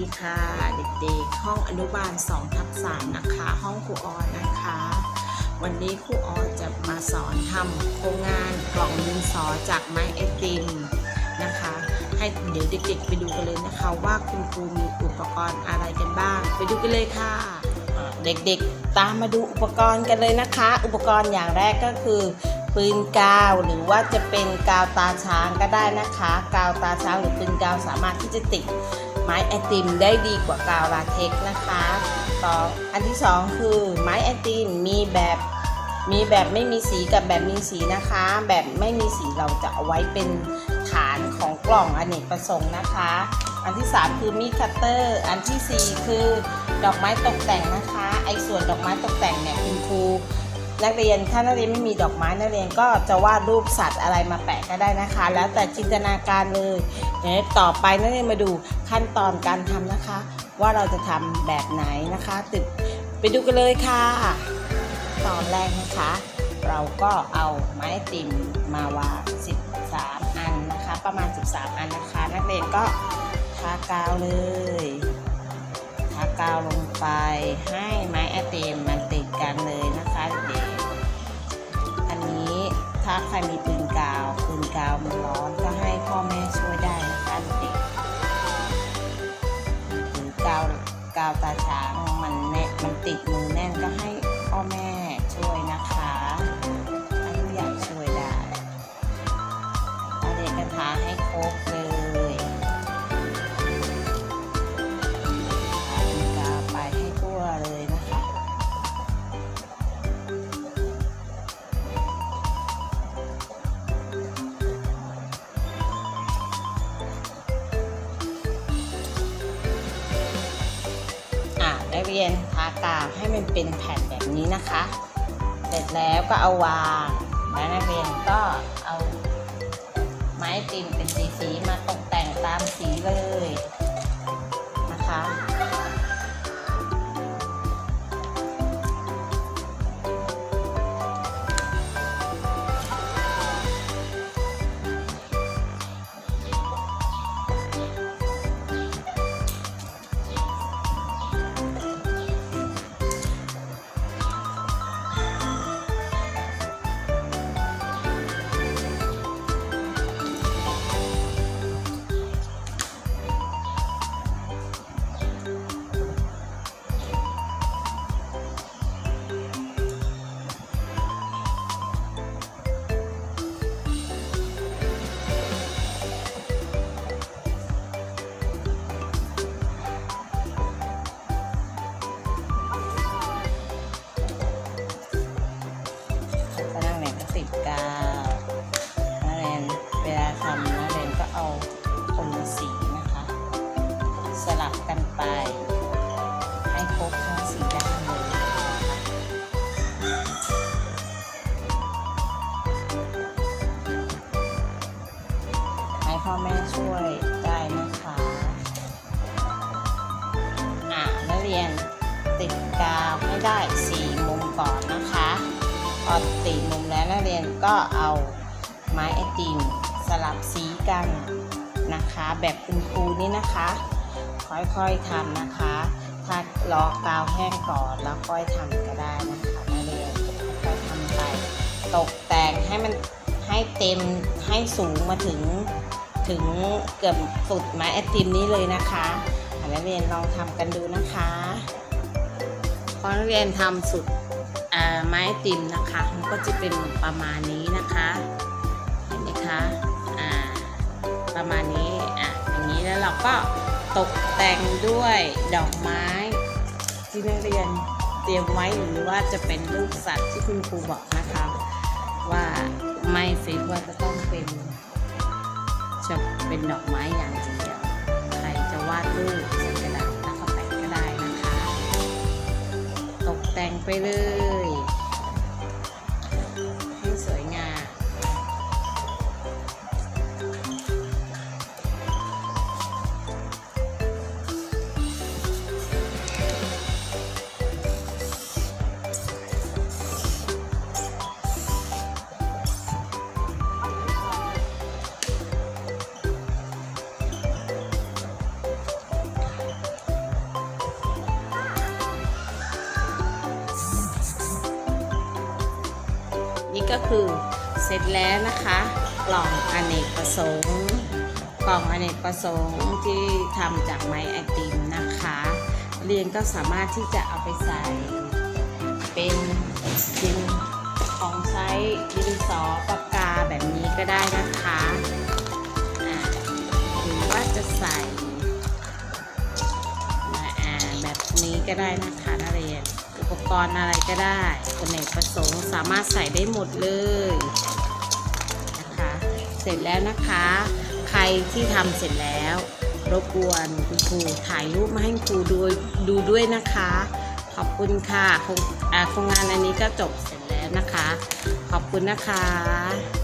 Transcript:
ดีค่ะ เด็กๆ ห้องอนุบาล2ทับ3นะคะ ห้องครูออนนะคะ วันนี้ครูออจะมาสอนทำโครงงานกล่องดินสอจากไม้ไอติมนะคะ ให้เดี๋ยวเด็กๆ ไปดูกันเลยนะคะ ว่าคุณครูมีอุปกรณ์อะไรกันบ้าง ไปดูกันเลยค่ะ เด็กๆ ตามมาดูอุปกรณ์กันเลยนะคะ อุปกรณ์อย่างแรกก็คือปืนกาวหรือว่าจะเป็นกาวตาช้างก็ได้นะคะ กาวตาช้างหรือปืนกาวสามารถที่จะติด ไม้ไอติมได้ดีกว่ากาวลาเท็กนะคะต่ออันที่สองคือไม้ไอติมมีแบบมีแบบไม่มีสีกับแบบมีสีนะคะ แบบไม่มีสีเราจะเอาไว้เป็นฐานของกล่องอเนกประสงค์นะคะ อันที่สามคือมีดคัตเตอร์ อันที่สี่คือดอกไม้ตกแต่งนะคะ ไอ้ส่วนดอกไม้ตกแต่งเนี่ยคุณครู นักเรียนถ้านักเรียนไม่มีดอกไม้นักเรียนก็จะวาดรูปสัตว์อะไรมาแปะก็ได้นะคะ แล้วแต่จินตนาการเลยเดี๋ยวต่อไปนักเรียนมาดูขั้นตอนการทำนะคะ ว่าเราจะทำแบบไหนนะคะติดไปดูกันเลยค่ะ ตอนแรกนะคะ เราก็เอาไม้ติ่มมาวาง 13 อันนะคะ ประมาณ 13 อันนะคะ นักเรียนก็ทากาวเลยทากาวลงไปให้ไม้ไอติมมันติดกันเลย ใครมีปืนกาวปืนกาวมันร้อนก็ให้พ่อแม่ช่วยได้นะคะเด็กๆหรือกาวกาวตาช้างมันแน่มันติดมือแน่นก็ให้ รียนทากาวให้มันเป็นแผ่นแบบนี้นะคะ เสร็จแล้วก็เอาวางแล้วนักเรียนก็เอาไม้ติมเป็นสีๆมาตก ติดกาวให้ได้สี่มุมก่อนนะคะพอตีมุมแล้วนักเรียนก็เอาไม้ไอติมสลับสีกันนะคะ แบบคุณครูนี่นะคะ ค่อยๆทำนะคะ ถ้ารอกาวแห้งก่อนแล้วค่อยทำก็ได้นะคะนักเรียนค่อยทำไปตกแต่งให้มันให้เต็มให้สูงมาถึงถึงเกือบสุดไม้ไอติมนี้เลยนะคะอะนักเรียนลองทำกันดูนะคะ พอนักเรียนทำสุดไม้ติมนะคะมันก็จะเป็นประมาณนี้นะคะเห็นไหมคะประมาณนี้อะอย่างนี้แล้วเราก็ตกแต่งด้วยดอกไม้ ที่นักเรียนเตรียมไว้หรือว่าจะเป็นรูปสัตว์ที่คุณครูบอกนะคะ ว่าไม่ฟิกว่าจะต้องเป็นจะเป็นดอกไม้อย่างเดียวใครจะวาดรูป แต่งไปเลย ก็คือเสร็จแล้วนะคะ กล่องอเนกประสงค์ กล่องอเนกประสงค์ที่ทำจากไม้ไอติมนะคะ เรียนก็สามารถที่จะเอาไปใส่ เป็นดินของใช้ดินสอปากกาแบบนี้ก็ได้นะคะหรือว่าจะใส่แบบนี้ก็ได้นะคะ ปกรณ์อะไรก็ได้อเนกประสงค์สามารถใส่ได้หมดเลยนะคะเสร็จแล้วนะคะ ใครที่ทำเสร็จแล้วรบกวนคุณครูถ่ายรูปมาให้ครูดูดูด้วยนะคะ ขอบคุณค่ะโครงอ่าโครงงานอันนี้ก็จบเสร็จแล้วนะคะ ขอบคุณนะคะ